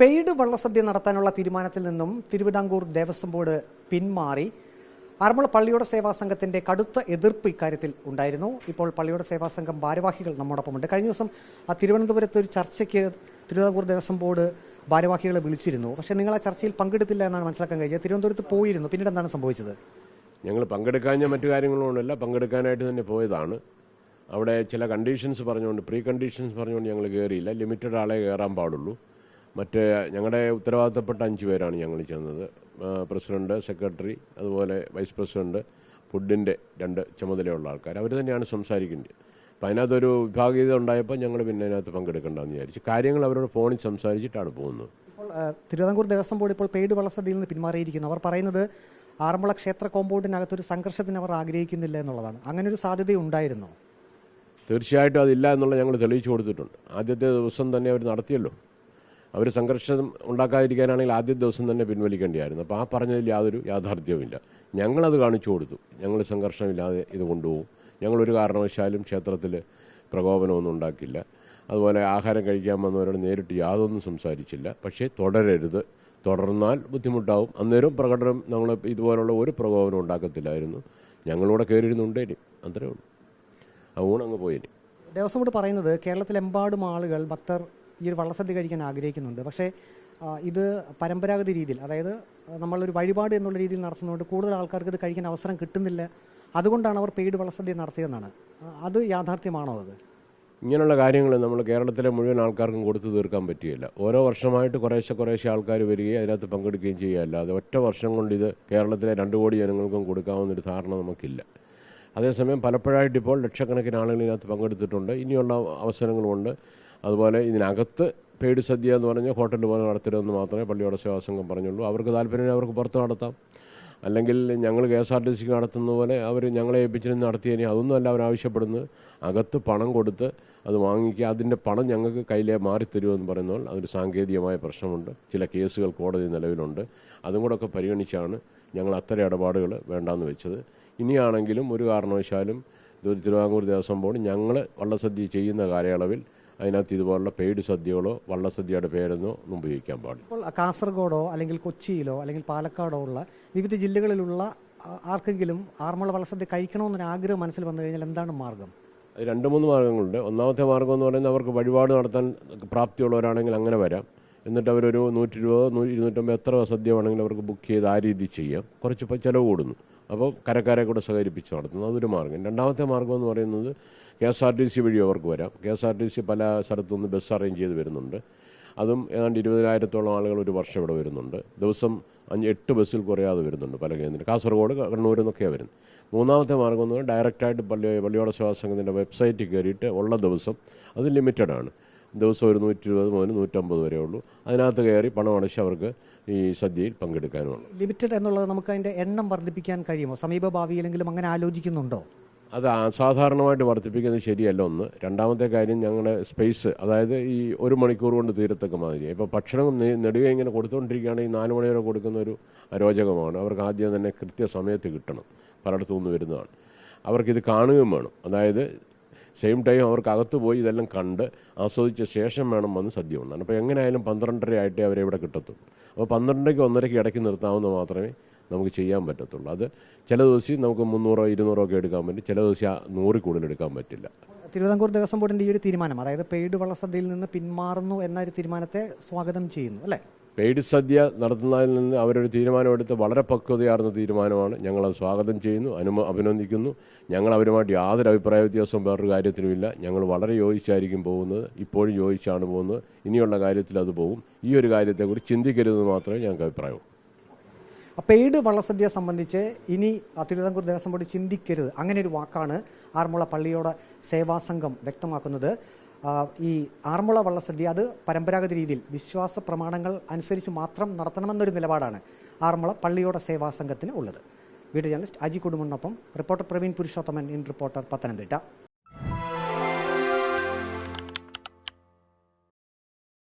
Paid വള്ളസദ്യ നടത്താനുള്ള തീരുമാനത്തിൽ നിന്നും തിരുവിതാംകൂർ ദേവസ്വം ബോർഡ് പിന്മാറി. ആറന്മുള പള്ളിയോട സേവാ സംഘത്തിന്റെ കടുത്ത എതിർപ്പ് ഇക്കാര്യത്തിൽ ഉണ്ടായിരുന്നു. ഇപ്പോൾ പള്ളിയോട സേവാ സംഘം ഭാരവാഹികൾ നമ്മോടൊപ്പമുണ്ട്. കഴിഞ്ഞ ദിവസം ആ തിരുവനന്തപുരത്ത് ഒരു ചർച്ചയ്ക്ക് തിരുവിതാംകൂർ ദേവസ്വം ബോർഡ് ഭാരവാഹികളെ വിളിച്ചിരുന്നു. പക്ഷേ നിങ്ങൾ ആ ചർച്ചയിൽ പങ്കെടുത്തില്ല എന്നാണ് മനസ്സിലാക്കാൻ കഴിഞ്ഞത്. തിരുവനന്തപുരത്ത് പോയിരുന്നു. പിന്നീട് എന്താണ് സംഭവിച്ചത്? ഞങ്ങൾ പങ്കെടുക്കാഞ്ഞ മറ്റു കാര്യങ്ങളൊന്നുമല്ല. പങ്കെടുക്കാനായിട്ട് തന്നെ പോയതാണ്. അവിടെ ചില കണ്ടീഷൻസ് പറഞ്ഞുകൊണ്ട് പ്രീ കണ്ടീഷൻസ് പറഞ്ഞുകൊണ്ട് ഞങ്ങൾ കയറിയില്ല ലിമിറ്റഡ് ആളെ കയറാൻ പാടുള്ളൂ. മറ്റേ ഞങ്ങളുടെ ഉത്തരവാദിത്തപ്പെട്ട അഞ്ച് പേരാണ് ഞങ്ങൾ ചെന്നത്. പ്രസിഡന്റ് സെക്രട്ടറി അതുപോലെ വൈസ് പ്രസിഡന്റ് ഫുഡിന്റെ രണ്ട് ചുമതലയുള്ള ആൾക്കാർ. അവർ തന്നെയാണ് സംസാരിക്കേണ്ടത്. അപ്പം അതിനകത്തൊരു വിഭാഗീയത ഉണ്ടായപ്പോൾ ഞങ്ങൾ പിന്നെ അതിനകത്ത് പങ്കെടുക്കേണ്ടെന്ന് വിചാരിച്ചു കാര്യങ്ങൾ അവരോട് ഫോണിൽ സംസാരിച്ചിട്ടാണ് പോകുന്നത്. ഇപ്പോൾ തിരുവിതാംകൂർ ദേവസ്വം ബോർഡ് ഇപ്പോൾ പെയ്ഡ് വളസതിയിൽ നിന്ന് പിന്മാറിയിരിക്കുന്നു. അവർ പറയുന്നത് ആറന്മുള ക്ഷേത്ര കോമ്പൗണ്ടിനകത്തൊരു സംഘർഷത്തിന് അവർ ആഗ്രഹിക്കുന്നില്ല എന്നുള്ളതാണ്. അങ്ങനെ ഒരു സാധ്യത ഉണ്ടായിരുന്നോ? തീർച്ചയായിട്ടും അതില്ല എന്നുള്ളത് ഞങ്ങൾ തെളിയിച്ചു കൊടുത്തിട്ടുണ്ട്. ആദ്യത്തെ ദിവസം തന്നെ അവർ നടത്തിയല്ലോ. അവർ സംഘർഷം ഉണ്ടാക്കാതിരിക്കാനാണെങ്കിൽ ആദ്യ ദിവസം തന്നെ പിൻവലിക്കേണ്ടിയായിരുന്നു. അപ്പോൾ ആ പറഞ്ഞതിൽ യാതൊരു യാഥാർത്ഥ്യവുമില്ല. ഞങ്ങളത് കാണിച്ചു കൊടുത്തു. ഞങ്ങൾ സംഘർഷമില്ലാതെ ഇത് കൊണ്ടുപോകും. ഞങ്ങളൊരു കാരണവശാലും ക്ഷേത്രത്തിൽ പ്രകോപനമൊന്നും ഉണ്ടാക്കില്ല. അതുപോലെ ആഹാരം കഴിക്കാൻ വന്നവരോട് നേരിട്ട് യാതൊന്നും സംസാരിച്ചില്ല. പക്ഷേ തുടരരുത്. തുടർന്നാൽ ബുദ്ധിമുട്ടാവും. അന്നേരം പ്രകടനം നമ്മൾ ഇതുപോലുള്ള ഒരു പ്രകോപനം ഉണ്ടാക്കത്തില്ലായിരുന്നു. ഞങ്ങളിവിടെ കയറിയിരുന്നുണ്ടേനി അത്രേ ഉള്ളൂ. ആ ഊണങ്ങ് പോയിനി ദേവസ്വം പറയുന്നത് കേരളത്തിലെമ്പാടും ആളുകൾ ഭക്തർ ഈ ഒരു വള്ളസദ്യ കഴിക്കാൻ ആഗ്രഹിക്കുന്നുണ്ട്. പക്ഷേ ഇത് പരമ്പരാഗത രീതിയിൽ അതായത് നമ്മളൊരു വഴിപാട് എന്നുള്ള രീതിയിൽ നടത്തുന്നതുകൊണ്ട് കൂടുതൽ ആൾക്കാർക്ക് ഇത് കഴിക്കാൻ അവസരം കിട്ടുന്നില്ല. അതുകൊണ്ടാണ് അവർ പെയ്ഡ് വള്ളസദ്യ നടത്തിയതെന്നാണ്. അത് യാഥാർത്ഥ്യമാണോ അത്? ഇങ്ങനെയുള്ള കാര്യങ്ങൾ നമ്മൾ കേരളത്തിലെ മുഴുവൻ ആൾക്കാർക്കും കൊടുത്തു തീർക്കാൻ പറ്റുകയില്ല. ഓരോ വർഷമായിട്ട് കുറേശ്ശെ കുറേശ്ശെ ആൾക്കാർ വരികയും അതിനകത്ത് പങ്കെടുക്കുകയും ചെയ്യുകയല്ല. അത് ഒറ്റ വർഷം കൊണ്ട് ഇത് കേരളത്തിലെ രണ്ട് കോടി ജനങ്ങൾക്കും കൊടുക്കാവുന്നൊരു ധാരണ നമുക്കില്ല. അതേസമയം പലപ്പോഴായിട്ട് ഇപ്പോൾ ലക്ഷക്കണക്കിന് ആളുകൾ ഇതിനകത്ത് പങ്കെടുത്തിട്ടുണ്ട്. ഇനിയുള്ള അവസരങ്ങളുമുണ്ട്. അതുപോലെ ഇതിനകത്ത് പേടി സദ്യ എന്ന് പറഞ്ഞാൽ ഹോട്ടലിൽ പോലെ നടത്തരുതെന്ന് മാത്രമേ പള്ളിയോട സേവാ സംഘം പറഞ്ഞുള്ളൂ. അവർക്ക് താല്പര്യം അവർക്ക് പുറത്ത് നടത്താം. അല്ലെങ്കിൽ ഞങ്ങൾ കെ എസ് ആർ ടി സിക്ക് നടത്തുന്ന പോലെ അവർ ഞങ്ങളെ ഏൽപ്പിച്ചിരുന്ന് നടത്തിയതിനെ അതൊന്നും അല്ല അവർ ആവശ്യപ്പെടുന്നത്. അകത്ത് പണം കൊടുത്ത് അത് വാങ്ങിക്കുക അതിന്റെ പണം ഞങ്ങൾക്ക് കയ്യിലെ മാറിത്തരുമെന്ന് പറയുന്നാൽ അതൊരു സാങ്കേതികമായ പ്രശ്നമുണ്ട്. ചില കേസുകൾ കോടതി നിലവിലുണ്ട്. അതും കൂടെ ഒക്കെ പരിഗണിച്ചാണ് ഞങ്ങൾ അത്തരം ഇടപാടുകൾ വേണ്ടാന്ന് വെച്ചത്. ഇനിയാണെങ്കിലും ഒരു കാരണവശാലും തിരുവിതാംകൂർ ദേവസ്വം ബോർഡ് ഞങ്ങൾ വള്ളസദ്യ ചെയ്യുന്ന കാലയളവിൽ അതിനകത്ത് ഇതുപോലുള്ള പെയ്ഡ് സദ്യകളോ വള്ളസദ്യയുടെ പേരൊന്നോ ഒന്നും ഉപയോഗിക്കാൻ പാടില്ല. ഇപ്പോൾ കാസർഗോഡോ അല്ലെങ്കിൽ കൊച്ചിയിലോ അല്ലെങ്കിൽ പാലക്കാടോ ഉള്ള വിവിധ ജില്ലകളിലുള്ള ആർക്കെങ്കിലും ആറന്മുള വള്ളസദ്യ കഴിക്കണമെന്നൊരു ആഗ്രഹം മനസ്സിൽ വന്നു കഴിഞ്ഞാൽ എന്താണ് മാർഗം? രണ്ട് മൂന്ന് മാർഗങ്ങളുണ്ട്. ഒന്നാമത്തെ മാർഗം എന്ന് പറയുന്നത് അവർക്ക് വഴിപാട് നടത്താൻ പ്രാപ്തിയുള്ളവരാണെങ്കിൽ അങ്ങനെ വരാം. എന്നിട്ട് അവരൊരു നൂറ്റി ഇരുപതോ നൂറ്റി ഇരുന്നൂറ്റമ്പത് എത്ര സദ്യ വേണമെങ്കിലും അവർക്ക് ബുക്ക് ചെയ്ത് ആ രീതി ചെയ്യാം. കുറച്ച് ചിലവ് കൂടുന്നു. അപ്പോൾ കരക്കാരെ കൂടെ സഹകരിപ്പിച്ച് നടത്തുന്നു. അതൊരു മാർഗം രണ്ടാമത്തെ മാർഗം എന്ന് പറയുന്നത് K S R T C വഴി അവർക്ക് വരാം. K S R T C പല സ്ഥലത്തുനിന്ന് ബസ് അറേഞ്ച് ചെയ്ത് വരുന്നുണ്ട്. അതും ഏതാണ്ട് ഇരുപതിനായിരത്തോളം ആളുകൾ ഒരു വർഷം ഇവിടെ വരുന്നുണ്ട്. ദിവസം അഞ്ച് എട്ട് ബസ്സിൽ കുറയാതെ വരുന്നുണ്ട് പല കേന്ദ്രം കാസർഗോഡ് കണ്ണൂർ എന്നൊക്കെയാണ് വരുന്നത്. മൂന്നാമത്തെ മാർഗം എന്ന് പറഞ്ഞാൽ ഡയറക്റ്റായിട്ട് പള്ളി പള്ളിയോട സേവാ സംഘത്തിന്റെ വെബ്സൈറ്റിൽ കയറിയിട്ട് ഉള്ള ദിവസം അത് ലിമിറ്റഡ് ആണ്. ദിവസം ഒരു നൂറ്റി ഇരുപത് മുതൽ നൂറ്റമ്പത് വരെ ഉള്ളൂ. അതിനകത്ത് കയറി പണം അടച്ച് അവർക്ക് ഈ സദ്യയിൽ പങ്കെടുക്കാനുള്ളൂ. ലിമിറ്റഡ് എന്നുള്ളത് നമുക്ക് അതിന്റെ എണ്ണം വർദ്ധിപ്പിക്കാൻ കഴിയുമോ? സമീപ ഭാവിയിലെങ്കിലും അങ്ങനെ ആലോചിക്കുന്നുണ്ടോ? അത് അസാധാരണമായിട്ട് വർദ്ധിപ്പിക്കുന്നത് ശരിയല്ല ഒന്ന്. രണ്ടാമത്തെ കാര്യം ഞങ്ങളുടെ സ്പേസ് അതായത് ഈ ഒരു മണിക്കൂർ കൊണ്ട് തീരത്തക്ക മാതിരി. ഇപ്പോൾ ഭക്ഷണം നെടുക ഇങ്ങനെ കൊടുത്തുകൊണ്ടിരിക്കുകയാണെങ്കിൽ നാല് മണി വരെ കൊടുക്കുന്ന ഒരു അരോചകമാണ് അവർക്ക് ആദ്യം തന്നെ കൃത്യസമയത്ത് കിട്ടണം. പലയിടത്തു നിന്ന് വരുന്നതാണ്. അവർക്കിത് കാണുകയും വേണം. അതായത് സെയിം ടൈം അവർക്ക് അകത്ത് പോയി ഇതെല്ലാം കണ്ട് ആസ്വദിച്ച ശേഷം വേണം വന്ന് സദ്യ ഉണ്ടാകും അപ്പോൾ എങ്ങനെയായാലും പന്ത്രണ്ടര ആയിട്ടേ അവരെ ഇവിടെ കിട്ടത്തുള്ളൂ. അപ്പോൾ പന്ത്രണ്ടരയ്ക്ക് ഒന്നരയ്ക്ക് ഇടയ്ക്ക് നിർത്താവുന്ന മാത്രമേ നമുക്ക് ചെയ്യാൻ പറ്റത്തുള്ളൂ. അത് ചില ദിവസം നമുക്ക് മുന്നൂറോ ഇരുന്നൂറോ ഒക്കെ എടുക്കാൻ പറ്റും. ചില ദിവസം ആ നൂറിൽ കൂടുതൽ എടുക്കാൻ പറ്റില്ല. തിരുവിതാംകൂർ ദേവസ്വം ബോർഡിന്റെ ഈ ഒരു തീരുമാനം അതായത് പെയ്ഡ് വള്ളസദ്യയിൽ നിന്ന് പിന്മാറുന്നു എന്ന ഒരു തീരുമാനത്തെ സ്വാഗതം ചെയ്യുന്നു അല്ലേ? പെയ്ഡ് സദ്യ നടത്തുന്നതിൽ നിന്ന് അവരൊരു തീരുമാനമെടുത്ത് വളരെ പക്വതയാർന്ന തീരുമാനമാണ്. ഞങ്ങളത് സ്വാഗതം ചെയ്യുന്നു അനുമ അഭിനന്ദിക്കുന്നു. ഞങ്ങൾ അവരുമായിട്ട് യാതൊരു അഭിപ്രായ വ്യത്യാസവും വേറൊരു കാര്യത്തിനുമില്ല. ഞങ്ങൾ വളരെ യോജിച്ചായിരിക്കും പോകുന്നത്. ഇപ്പോഴും യോജിച്ചാണ് പോകുന്നത്. ഇനിയുള്ള കാര്യത്തിൽ അത് പോകും. ഈ ഒരു കാര്യത്തെക്കുറിച്ച് ചിന്തിക്കരുതെന്ന് മാത്രമേ ഞങ്ങൾക്ക് അഭിപ്രായമുള്ളൂ. പെയ്ഡ് വള്ളസദ്യ സംബന്ധിച്ച് ഇനി തിരുവിതാംകൂർ ദേവസ്വം ബോർഡ് ചിന്തിക്കരുത്. അങ്ങനെ ഒരു വാക്കാണ് ആറന്മുള പള്ളിയോട് സേവാസംഘം വ്യക്തമാക്കുന്നത്. ഈ ആറന്മുള വള്ളസദ്യ അത് പരമ്പരാഗത രീതിയിൽ വിശ്വാസ പ്രമാണങ്ങൾ അനുസരിച്ച് മാത്രം നടത്തണമെന്നൊരു നിലപാടാണ് ആറന്മുള പള്ളിയോട സേവാ സംഘത്തിന് ഉള്ളത്. Video journalist Aji കുടുംബനൊപ്പം reporter Praveen Purushothaman in reporter Pathanamthitta.